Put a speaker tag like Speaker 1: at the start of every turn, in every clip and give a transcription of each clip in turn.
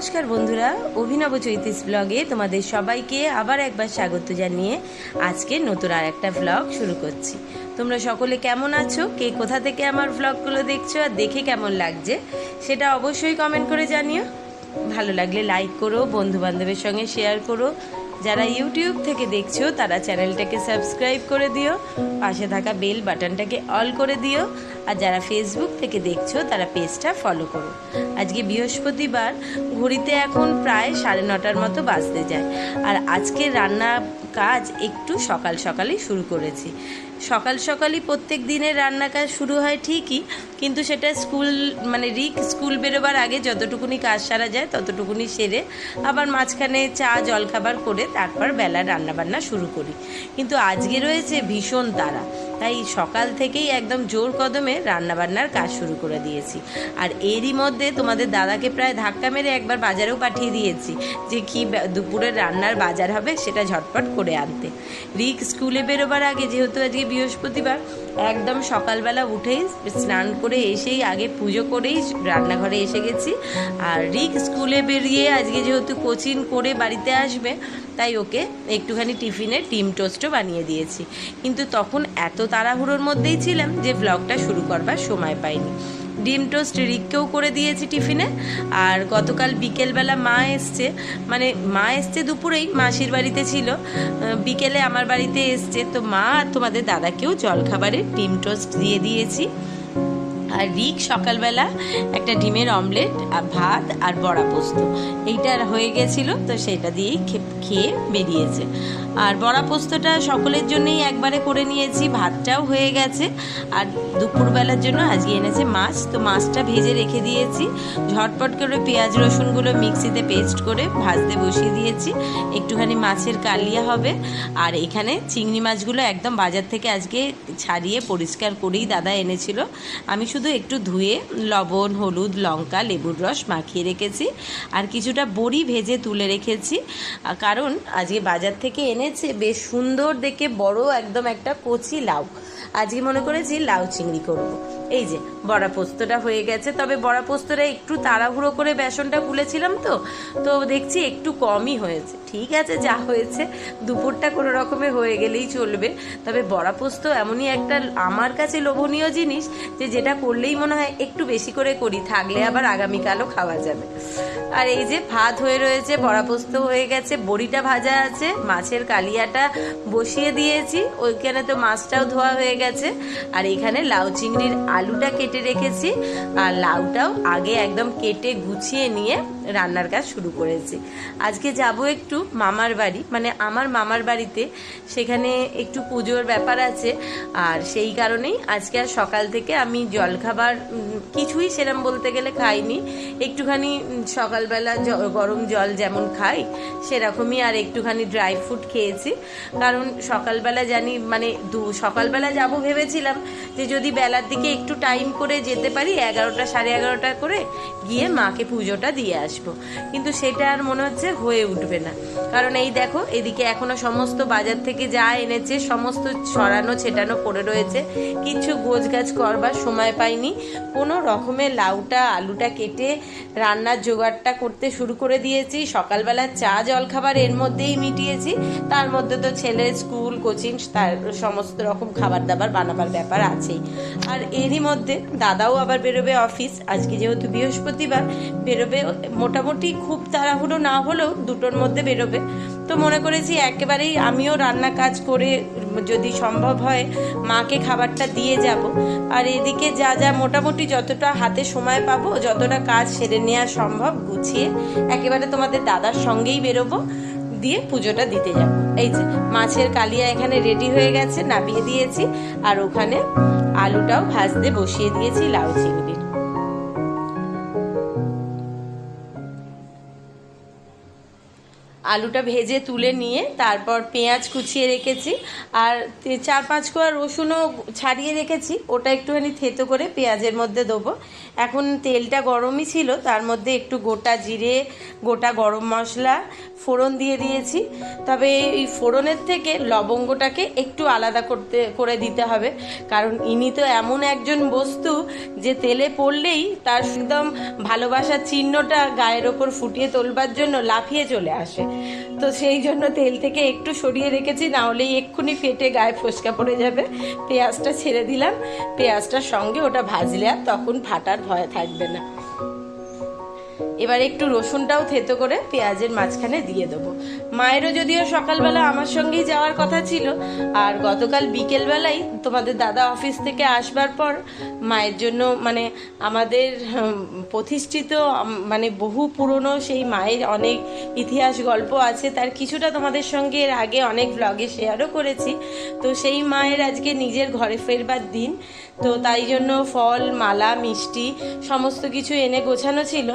Speaker 1: নমস্কার বন্ধুরা, অভিনব চৈতিস ব্লগে তোমাদের সবাইকে আবার একবার স্বাগত জানিয়ে আজকে নতুন আর একটা ব্লগ শুরু করছি। তোমরা সকলে কেমন আছো? কে কোথা থেকে আমার ব্লগগুলো দেখছ আর দেখে কেমন লাগছে সেটা অবশ্যই কমেন্ট করে জানিও। ভালো লাগলে লাইক করো বন্ধু বান্ধবের সঙ্গে শেয়ার করো যারা ইউটিউব থেকে দেখছ, তারা চ্যানেলটাকে সাবস্ক্রাইব করে দিও, পাশে থাকা বেল বাটনটাকে অল করে দিও, আর যারা ফেসবুক থেকে দেখছ, তারা পেজটা ফলো করো। আজকে বৃহস্পতিবার, ঘড়িতে এখন প্রায় সাড়ে নটার মতো বাজতে যায়। আর আজকে রান্না কাজ একটু সকাল সকালই শুরু করেছি। সকাল সকালই প্রত্যেক দিনের রান্না কাজ শুরু হয় ঠিকই, কিন্তু সেটা স্কুল মানে রিক স্কুল বেরোবার আগে যতটুকুনি কাজ সারা যায় ততটুকুনি সেরে আবার মাঝখানে চা, জলখাবার করে তারপর বেলা রান্নাবান্না শুরু করি। কিন্তু আজকে রয়েছে ভীষণ তাড়া। তাই সকাল থেকেই একদম জোর কদমে রান্নাবান্নার কাজ শুরু করে দিয়েছি। আর এরই মধ্যে তোমাদের দাদাকে প্রায় ধাক্কা মেরে একবার বাজারেও পাঠিয়ে দিয়েছি যে কি দুপুরের রান্নার বাজার হবে সেটা ঝটপট করে আনতে। রিক স্কুলে বেরোবার আগে, যেহেতু আজকে বৃহস্পতিবার একদম সকালবেলা উঠেই স্নান করে এসেই আগে পুজো করেই রান্নাঘরে এসে গেছি। আর রিক স্কুলে বেরিয়ে আজকে যেহেতু কোচিং করে বাড়িতে আসবে, তাই ওকে একটুখানি টিফিনে টিম টোস্টও বানিয়ে দিয়েছি। কিন্তু তখন এত তাড়াহুড়োর মধ্যেই ছিলাম যে ব্লগটা শুরু করবার সময় পাইনি। ডিম টোস্ট রিককেও করে দিয়েছি টিফিনে। আর গতকাল বিকেলবেলা মা এসছে। মানে মা এসছে দুপুরেই, মাসির বাড়িতে ছিল। বিকেলে আমার বাড়িতে এসছে। তো মা আর তোমাদের দাদাকেও জলখাবারে ডিম টোস্ট দিয়ে দিয়েছি। আর রিক সকালবেলা একটা ডিমের অমলেট, আর ভাত, আর বড়া পোস্ত। এইটা হয়ে গেছিল, তো সেটা দিয়েই খেয়ে বেরিয়েছে। আর বড়া পোস্তটা সকলের জন্যই একবারে করে নিয়েছি, ভাতটাও হয়ে গেছে। আর দুপুরবেলার জন্য আজকে এনেছে মাছ, তো মাছটা ভেজে রেখে দিয়েছি। ঝটপট করে পেঁয়াজ, রসুনগুলো মিক্সিতে পেস্ট করে ভাজতে বসিয়ে দিয়েছি। একটুখানি মাছের কালিয়া হবে। আর এখানে চিংড়ি মাছগুলো একদম বাজার থেকে আজকে ছাড়িয়ে পরিষ্কার করেই দাদা এনেছিল। আমি শুধু একটু ধুয়ে লবণ, হলুদ, লঙ্কা, লেবুর রস মাখিয়ে রেখেছি। আর কিছুটা বড়ি ভেজে তুলে রেখেছি। কারণ আজকে বাজার থেকে এনেছে বেশ সুন্দর দেখে বড় একদম একটা কচি লাউ। আজকে মনে করেছি লাউ চিংড়ি করব। এই যে, বড়া পোস্তটা হয়ে গেছে। তবে বড়া পোস্তটা একটু তাড়াহুড়ো করে বেসনটা গুলেছিলাম তো তো দেখছি একটু কমই হয়েছে। ঠিক আছে, যা হয়েছে, দুপুরটা কোনো রকমে হয়ে গেলেই চলবে। তবে বড়া পোস্ত এমনই একটা আমার কাছে লোভনীয় জিনিস যে, যেটা করলেই মনে হয় একটু বেশি করে করি, থাকলে আবার আগামীকালও খাওয়া যাবে। আর এই যে, ভাত হয়ে রয়েছে, বড়া পোস্ত হয়ে গেছে, বড়িটা ভাজা আছে, মাছের কালিয়াটা বসিয়ে দিয়েছি। ওইখানে তো মাছটাও ধোয়া হয়ে গেছে। আর এখানে লাউ চিংড়ির আলুটা কেটে রেখেছি। আর লাউটাও আগে একদম কেটে গুছিয়ে নিয়ে রান্নার কাজ শুরু করেছি। আজকে যাব একটু মামার বাড়ি। মানে আমার মামার বাড়িতে সেখানে একটু পুজোর ব্যাপার আছে। আর সেই কারণেই আজকে আর সকাল থেকে আমি জলখাবার কিছুই সেরম বলতে গেলে খাইনি। একটুখানি সকালবেলা গরম জল যেমন খাই, সেরকমই আর একটুখানি ড্রাই ফ্রুট খেয়েছি। কারণ সকালবেলা জানি মানে দু, সকালবেলা যাব ভেবেছিলাম যে যদি বেলার দিকে একটু টাইম করে যেতে পারি, এগারোটা, সাড়ে এগারোটা করে গিয়ে মাকে পুজোটা দিয়ে আসব। কিন্তু সেটা আর মনে হচ্ছে হয়ে উঠবে না। কারণ এই দেখো, এদিকে এখনও সমস্ত বাজার থেকে যা এনেছে, সমস্ত ছড়ানো, ছেটানো পড়ে রয়েছে। কিছু গোছ গাছ করবার সময় পাইনি। কোনো রকমে লাউটা, আলুটা কেটে রান্নার জোগাড়টা করতে শুরু করে দিয়েছি। সকালবেলা চা জল খাবার এর মধ্যেই মিটিয়েছি। তার মধ্যে তো ছেলের স্কুল, কোচিং, তার সমস্ত রকম খাবার দাবার, বানাবার ব্যাপার আছেই। আর এরই মধ্যে দাদাও আবার বেরোবে অফিস। আজকে যেহেতু বৃহস্পতিবার, বেরোবে মোটামুটি খুব তাড়াহুড়ো না হলেও দুটোর মধ্যে বেরোবে। তো মনে করেছি একেবারেই আমিও রান্না কাজ করে যদি সম্ভব হয়, মাকে খাবারটা দিয়ে যাব। আর এদিকে যা যা মোটামুটি যতটা হাতে সময় পাবো, যতটা কাজ সেরে নেওয়া সম্ভব গুছিয়ে একেবারে তোমাদের দাদার সঙ্গেই বেরোবো। দিয়ে পুজোটা দিতে যাব। এই যে, মাছের কালিয়া এখানে রেডি হয়ে গেছে, নামিয়ে দিয়েছি। আর ওখানে আলুটাও ভাজতে বসিয়ে দিয়েছি, লাউ চিংড়ির আলুটা ভেজে তুলে নিয়ে তারপর পেঁয়াজ কুচিয়ে রেখেছি। আর চার পাঁচ কোয়া রসুনও ছাড়িয়ে রেখেছি। ওটা একটুখানি থেতো করে পেঁয়াজের মধ্যে দেবো। এখন তেলটা গরমই ছিল, তার মধ্যে একটু গোটা জিরে, গোটা গরম মশলা, ফোড়ন দিয়ে দিয়েছি। তবে এই ফোড়নের থেকে লবঙ্গটাকে একটু আলাদা করতে, করে দিতে হবে। কারণ ইনি তো এমন একজন বস্তু যে তেলে পড়লেই তার একদম ভালোবাসার চিহ্নটা গায়ের ওপর ফুটিয়ে তোলবার জন্য লাফিয়ে চলে আসে। তো সেই জন্য তেল থেকে একটু সরিয়ে রেখেছি, না হলেই এক্ষুনি ফেটে গায়ে ফসকা পড়ে যাবে। পেঁয়াজটা ছেড়ে দিলাম। পেঁয়াজটার সঙ্গে ওটা ভাজলে আর তখন ফাটার ভয় থাকবে না। এবার একটু রসুনটাও থেতো করে পেঁয়াজের মাঝখানে দিয়ে দেবো। মায়েরও যদিও সকালবেলা আমার সঙ্গেই যাওয়ার কথা ছিল, আর গতকাল বিকেলবেলাই তোমাদের দাদা অফিস থেকে আসবার পর মায়ের জন্য মানে আমাদের প্রতিষ্ঠিত মানে বহু পুরনো সেই মায়ের অনেক ইতিহাস গল্প আছে, তার কিছুটা তোমাদের সঙ্গে এর আগে অনেক ব্লগে শেয়ারও করেছি। তো সেই মায়ের আজকে নিজের ঘরে ফেরবার দিন, তো তাই জন্য ফল, মালা, মিষ্টি, সমস্ত কিছু এনে গোছানো ছিল।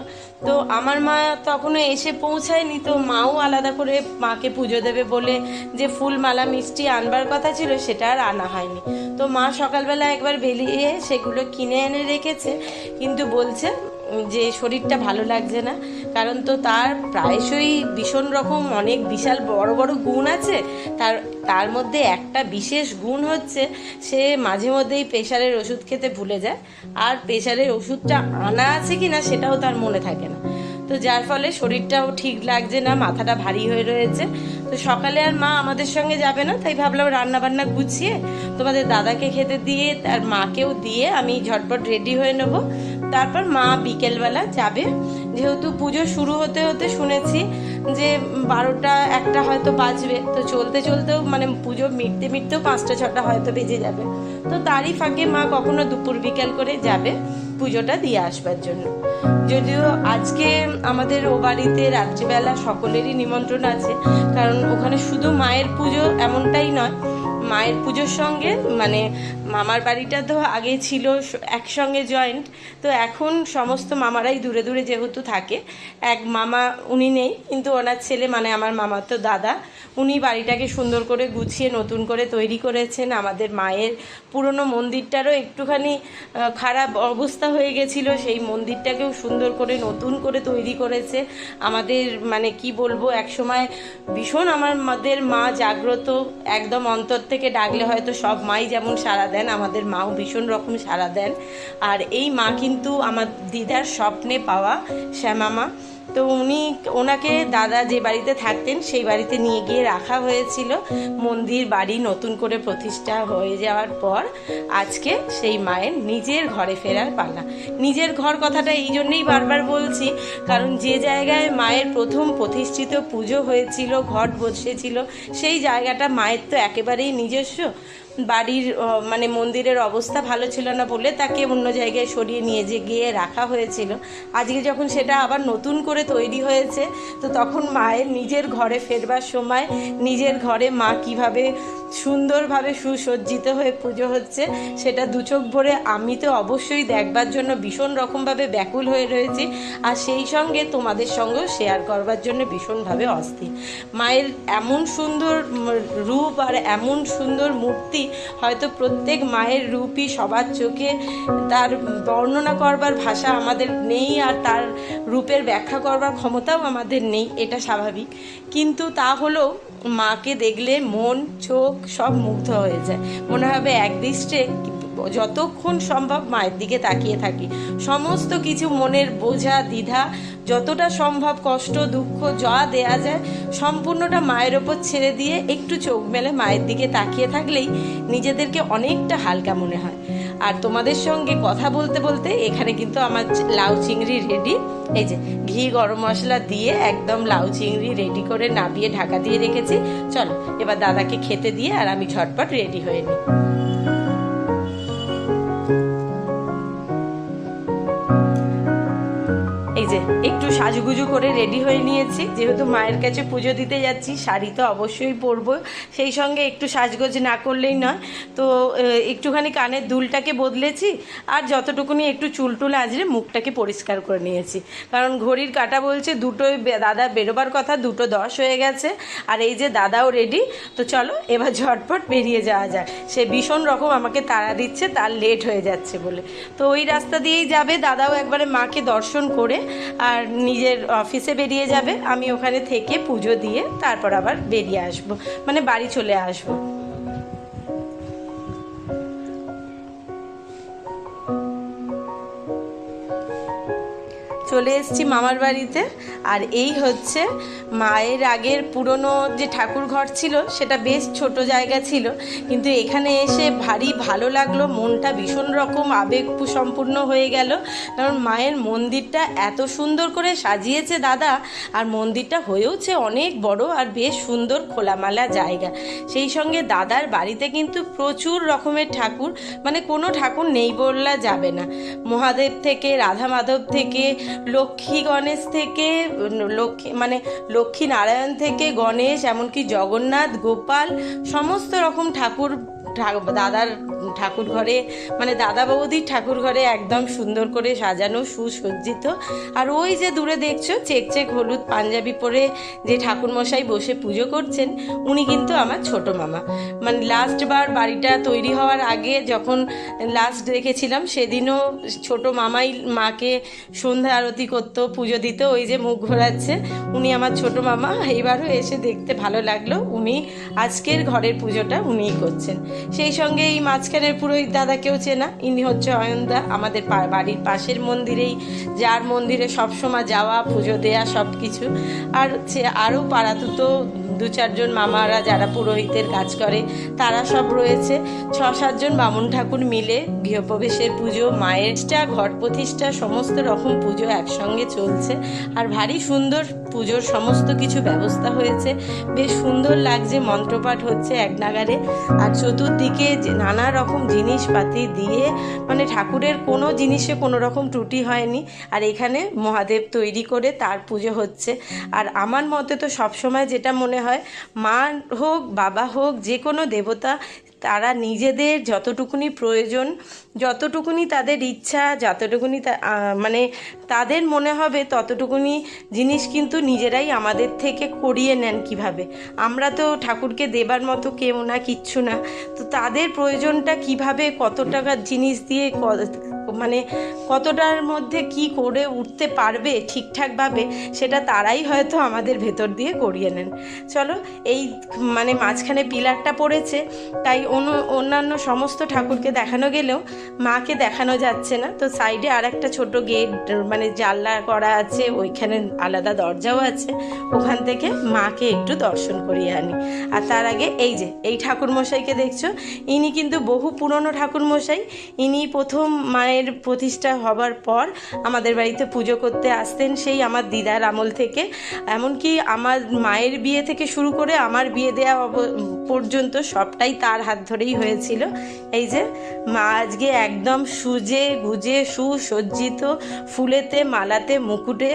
Speaker 1: তো আমার মা তখনও এসে পৌঁছায়নি, তো মাও আলাদা করে মাকে পুজো দেবে বলে যে ফুল মালা মিষ্টি আনবার কথা ছিল সেটা আর আনা হয়নি। তো মা সকালবেলা একবার বেলিয়ে সেগুলো কিনে এনে রেখেছে, কিন্তু বলছে যে শরীরটা ভালো লাগছে না, কারণ তো তার প্রায়শই ভীষণ রকম অনেক বিশাল বড় বড় গুণ আছে। তার তার মধ্যে একটা বিশেষ গুণ হচ্ছে, সে মাঝে মধ্যেই প্রেশারের ওষুধ খেতে ভুলে যায়। আর প্রেশারের ওষুধটা আনা আছে কি না সেটাও তার মনে থাকে না। তো যার ফলে শরীরটাও ঠিক লাগছে না, মাথাটা ভারী হয়ে রয়েছে। তো সকালে আর মা আমাদের সঙ্গে যাবে না, তাই ভাবলাম রান্না বান্না গুছিয়ে তোমাদের দাদাকে খেতে দিয়ে, তার মাকেও দিয়ে আমি ঝটপট রেডি হয়ে নেব। তারপর মা বিকেলবেলা যাবে। যেহেতু পুজো শুরু হতে হতে শুনেছি যে বারোটা একটা হয়তো বাজবে। তো চলতে চলতেও মানে পুজো মিটতে মিটতেও পাঁচটা, ছটা হয়তো বেজে যাবে। তো তারই ফাঁকে মা কখনো দুপুর বিকেল করে যাবে পুজোটা দিয়ে আসবার জন্য। যদিও আজকে আমাদের ও বাড়িতে রাত্রিবেলা সকলেরই নিমন্ত্রণ আছে, কারণ ওখানে শুধু মায়ের পুজো এমনটাই নয়, মায়ের পুজোর সঙ্গে মানে মামার বাড়িটা তো আগে ছিল একসঙ্গে জয়েন্ট তো এখন সমস্ত মামারাই দূরে দূরে যেহেতু থাকে, এক মামা উনি নেই, কিন্তু ওনার ছেলে মানে আমার মামার তো দাদা, উনি বাড়িটাকে সুন্দর করে গুছিয়ে নতুন করে তৈরি করেছেন, আমাদের মায়ের পুরনো মন্দিরটারও একটুখানি খারাপ অবস্থা হয়ে গেছিল, সেই মন্দিরটাকেও সুন্দর করে নতুন করে তৈরি করেছে, আমাদের মানে কি বলব, একসময় ভীষণ আমার মাদের মা জাগ্রত, একদম অন্তর থেকে ডাকলে হয়তো সব মাই যেমন সাড়া দেন আমাদের মাও ভীষণ রকম সাড়া দেন। আর এই মা কিন্তু আমার দিদার স্বপ্নে পাওয়া শ্যামা মা তো উনি, ওনাকে দাদা যে বাড়িতে থাকতেন, সেই বাড়িতে নিয়ে গিয়ে রাখা হয়েছিল। মন্দির, বাড়ি নতুন করে প্রতিষ্ঠা হয়ে যাওয়ার পর আজকে সেই মায়ের নিজের ঘরে ফেরার পালা। নিজের ঘর কথাটা এই জন্যেই বারবার বলছি, কারণ যে জায়গায় মায়ের প্রথম প্রতিষ্ঠিত পুজো হয়েছিল, ঘট বসেছিল, সেই জায়গাটা মায়ের তো একেবারেই নিজস্ব। বাড়ির মানে মন্দিরের অবস্থা ভালো ছিল না বলে তাকে অন্য জায়গায় সরিয়ে নিয়ে যে, গিয়ে রাখা হয়েছিল। আজকে যখন সেটা আবার নতুন করে তৈরি হয়েছে, তো তখন মায়ের নিজের ঘরে ফেরবার সময় নিজের ঘরে মা কীভাবে সুন্দরভাবে সুসজ্জিত হয়ে পুজো হচ্ছে, সেটা দু চোখ ভরে আমি তো অবশ্যই দেখবার জন্য ভীষণ রকমভাবে ব্যাকুল হয়ে রয়েছি। আর সেই সঙ্গে তোমাদের সঙ্গেও শেয়ার করবার জন্য ভীষণভাবে অস্থির। মায়ের এমন সুন্দর রূপ আর এমন সুন্দর মূর্তি হয়তো প্রত্যেক মায়ের রূপই সবার চোখে তার বর্ণনা করবার ভাষা আমাদের নেই আর তার রূপের ব্যাখ্যা করবার ক্ষমতাও আমাদের নেই, এটা স্বাভাবিক। কিন্তু তা হলো মাকে দেখলে মন, চোখ সব মুগ্ধ হয়ে যায়। মনে হবে একদৃষ্টে যতক্ষণ সম্ভব মায়ের দিকে তাকিয়ে থাকি। সমস্ত কিছু মনের বোঝা, দ্বিধা, যতটা সম্ভব কষ্ট, দুঃখ যা দেয়া যায়, সম্পূর্ণটা মায়ের ওপর ছেড়ে দিয়ে একটু চোখ মেলে মায়ের দিকে তাকিয়ে থাকলেই নিজেদেরকে অনেকটা হালকা মনে হয়। আর তোমাদের সঙ্গে কথা বলতে বলতে এখানে কিন্তু আমার লাউ চিংড়ি রেডি এই যে, ঘি, গরম মশলা দিয়ে একদম লাউ চিংড়ি রেডি করে নাবিয়ে ঢাকা দিয়ে রেখেছি। চলো, এবার দাদাকে খেতে দিয়ে আর আমি ঝটপট রেডি হয়ে নিই। যে একটু সাজুগুজু করে রেডি হয়ে নিয়েছি। যেহেতু মায়ের কাছে পুজো দিতে যাচ্ছি, শাড়ি তো অবশ্যই পরবো। সেই সঙ্গে একটু সাজগোজ না করলেই নয়। তো একটুখানি কানের দুলটাকে বদলেছি আর যতটুকুনি একটু চুল টুল আজরে মুখটাকে পরিষ্কার করে নিয়েছি। কারণ ঘড়ির কাটা বলছে দুটোই দাদা বেরোবার কথা, দুটো দশ হয়ে গেছে। আর এই যে দাদাও রেডি তো চলো এবার ঝটপট বেরিয়ে যাওয়া যায় সে ভীষণ রকম আমাকে তাড়া দিচ্ছে, তার লেট হয়ে যাচ্ছে বলে। তো ওই রাস্তা দিয়েই যাবে, দাদাও একবারে মাকে দর্শন করে আর নিজের অফিসে বেরিয়ে যাবে। আমি ওখানে থেকে পুজো দিয়ে তারপর আবার বেরিয়ে আসব। মানে বাড়ি চলে আসব। চলে এসেছি মামার বাড়িতে। আর এই হচ্ছে মায়ের আগের পুরনো যে ঠাকুর ঘর ছিল সেটা বেশ ছোট জায়গা ছিল। কিন্তু এখানে এসে ভারী ভালো লাগল মনটা ভীষণ রকম আবেগ সম্পূর্ণ হয়ে গেল। কারণ মায়ের মন্দিরটা এত সুন্দর করে সাজিয়েছে দাদা আর মন্দিরটা হয়েওছে অনেক বড় আর বেশ সুন্দর খোলামালা জায়গা। সেই সঙ্গে দাদার বাড়িতে কিন্তু প্রচুর রকমের ঠাকুর মানে কোনো ঠাকুর নেই বললা যাবে না। মহাদেব থেকে রাধা মাধব থেকে লক্ষ্মী গণেশ থেকে, লক্ষ্মী মানে লক্ষ্মী নারায়ণ থেকে গণেশ, এমনকি জগন্নাথ, গোপাল, সমস্ত রকম ঠাকুর দাদার ঠাকুর ঘরে মানে দাদা বৌদির ঠাকুর ঘরে একদম সুন্দর করে সাজানো, সুসজ্জিত। আর ওই যে দূরে দেখছ, চেক চেক হলুদ পাঞ্জাবি পরে যে ঠাকুরমশাই বসে পুজো করছেন, উনি কিন্তু আমার ছোট মামা। মানে লাস্ট বার বাড়িটা তৈরি হওয়ার আগে যখন লাস্ট দেখেছিলাম, সেদিনও ছোট মামাই মাকে সন্ধ্যা আরতি করতো, পুজো দিত, ওই যে মুখ ঘোরাচ্ছে। উনি আমার ছোট মামা, এইবারও এসে দেখতে ভালো লাগল, উনি আজকের ঘরের পুজোটা উনিই করছেন। সেই সঙ্গে এই মাঝখানের পুরোহিত দাদাকেও চেনা। ইনি হচ্ছে অয়নদা আমাদের বাড়ির পাশের মন্দিরেই যার মন্দিরে সবসময় যাওয়া পুজো দেয়া সব কিছু আর আরও পাড়াতুতো দু চারজন মামারা যারা পুরোহিতের কাজ করে তারা সব রয়েছে। ছ সাতজন বামুন ঠাকুর মিলে গৃহপ্রবেশের পুজো মায়ের প্রতিষ্ঠা, ঘট প্রতিষ্ঠা সমস্ত রকম পুজো একসঙ্গে চলছে। আর ভারী সুন্দর পুজোর সমস্ত কিছু ব্যবস্থা হয়েছে। বেশ সুন্দর লাগছে, মন্ত্রপাঠ হচ্ছে এক নাগারে আর চতুর্দিকে নানা রকম জিনিসপাতি দিয়ে মানে ঠাকুরের কোনো জিনিসে কোনো রকম ত্রুটি হয়নি। আর এখানে মহাদেব তৈরি করে তার পুজো হচ্ছে। আর আমার মতে তো সবসময় যেটা মনে হয়, মা হোক, বাবা হোক, যে কোনো দেবতা তারা নিজেদের যতটুকুনি প্রয়োজন, যতটুকুনি তাদের ইচ্ছা, যতটুকুনি মানে তাদের মনে হবে ততটুকুনি জিনিস কিন্তু নিজেরাই আমাদের থেকে করিয়ে নেন কীভাবে। আমরা তো ঠাকুরকে দেবার মতো কেউ না, কিচ্ছু না। তো তাদের প্রয়োজনটা কীভাবে, কত টাকার জিনিস দিয়ে মানে কতটার মধ্যে কি করে উঠতে পারবে ঠিকঠাকভাবে, সেটা তারাই হয়তো আমাদের ভেতর দিয়ে করিয়ে নেন। চলো, এই মানে মাঝখানে পিলারটা পড়েছে, তাই অন্য, অন্যান্য সমস্ত ঠাকুরকে দেখানো গেলেও মাকে দেখানো যাচ্ছে না। তো সাইডে আর একটা ছোটো গেট মানে জানলা করা আছে, ওইখানে আলাদা দরজাও আছে, ওখান থেকে মাকে একটু দর্শন করিয়ে আনি। আর তার আগে এই যে, এই ঠাকুরমশাইকে দেখছ, ইনি কিন্তু বহু পুরনো ঠাকুরমশাই, ইনি প্রথম মায়ের প্রতিষ্ঠা হবার পর আমাদের বাড়িতে পুজো করতে আসতেন সেই আমার দিদার আমল থেকে। এমনকি আমার মায়ের বিয়ে থেকে শুরু করে আমার বিয়ে দেওয়া পর্যন্ত সবটাই তার হাত ধরেই হয়েছিল। এই যে, মা আজকে একদম সুজে গুজে সুসজ্জিত ফুলেতে, মালাতে, মুকুটে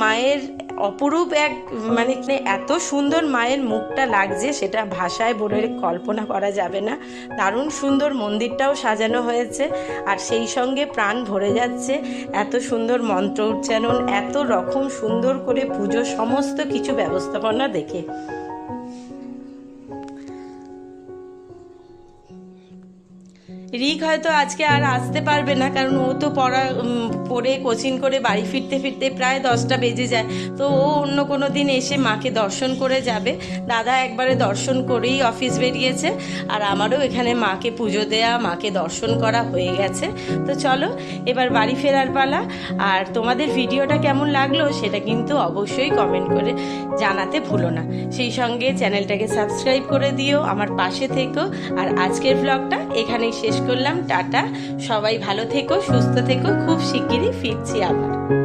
Speaker 1: মায়ের অপরূপ এক মানে এত সুন্দর মায়ের মুখটা লাগছে সেটা ভাষায় বলে কল্পনা করা যাবে না। দারুণ সুন্দর মন্দিরটাও সাজানো হয়েছে আর সেই সঙ্গে প্রাণ ভরে যাচ্ছে। এত সুন্দর মন্ত্র উচ্চারণ, এত রকম সুন্দর করে পুজো, সমস্ত কিছু ব্যবস্থাপনা দেখে। রিক হয়তো আজকে আর আসতে পারবে না, কারণ ও তো পড়া পড়ে, কোচিং করে বাড়ি ফিরতে ফিরতে প্রায় দশটা বেজে যায়। তো ও অন্য কোনো দিন এসে মাকে দর্শন করে যাবে। দাদা একবারে দর্শন করেই অফিস বেরিয়েছে, আর আমারও এখানে মাকে পুজো দেয়া, মাকে দর্শন করা হয়ে গেছে। তো চলো, এবার বাড়ি ফেরার পালা। আর তোমাদের ভিডিওটা কেমন লাগল সেটা কিন্তু অবশ্যই কমেন্ট করে জানাতে ভুলো না। সেই সঙ্গে চ্যানেলটাকে সাবস্ক্রাইব করে দিও, আমার পাশে থেকো। আর আজকের ব্লগটা এখানেই শেষ করলাম টাটা। সবাই ভালো থেকো সুস্থ থেকো খুব শিগগিরই ফিরছি আবার।